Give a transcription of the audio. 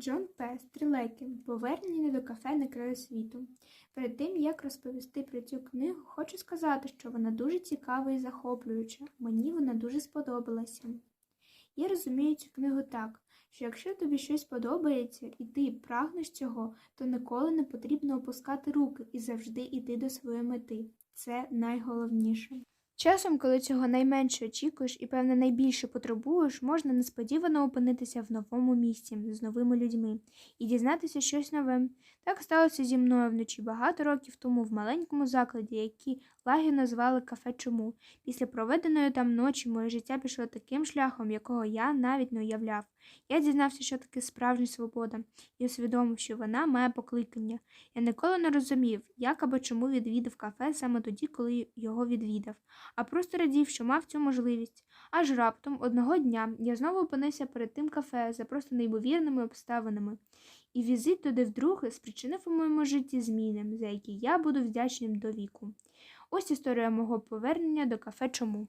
Джон П. Стрілекін Повернення до кафе на краю світу. Перед тим, як розповісти про цю книгу, хочу сказати, що вона дуже цікава і захоплююча. Мені вона дуже сподобалася. Я розумію цю книгу так, що якщо тобі щось подобається і ти прагнеш цього, то ніколи не потрібно опускати руки і завжди йти до своєї мети. Це найголовніше. Часом, коли цього найменше очікуєш і, певне, найбільше потребуєш, можна несподівано опинитися в новому місці з новими людьми і дізнатися щось нове. Так сталося зі мною вночі багато років тому в маленькому закладі, який лагідно звали кафе Чому. Після проведеної там ночі моє життя пішло таким шляхом, якого я навіть не уявляв. Я дізнався, що таке справжня свобода, і усвідомив, що вона має покликання. Я ніколи не розумів, як або чому відвідав кафе саме тоді, коли його відвідав а просто радів, що мав цю можливість. Аж раптом одного дня я знову опинився перед тим кафе за просто неймовірними обставинами, і візит туди вдруге спричинив у моєму житті зміни, за які я буду вдячним до віку. Ось історія мого повернення до кафе Чому.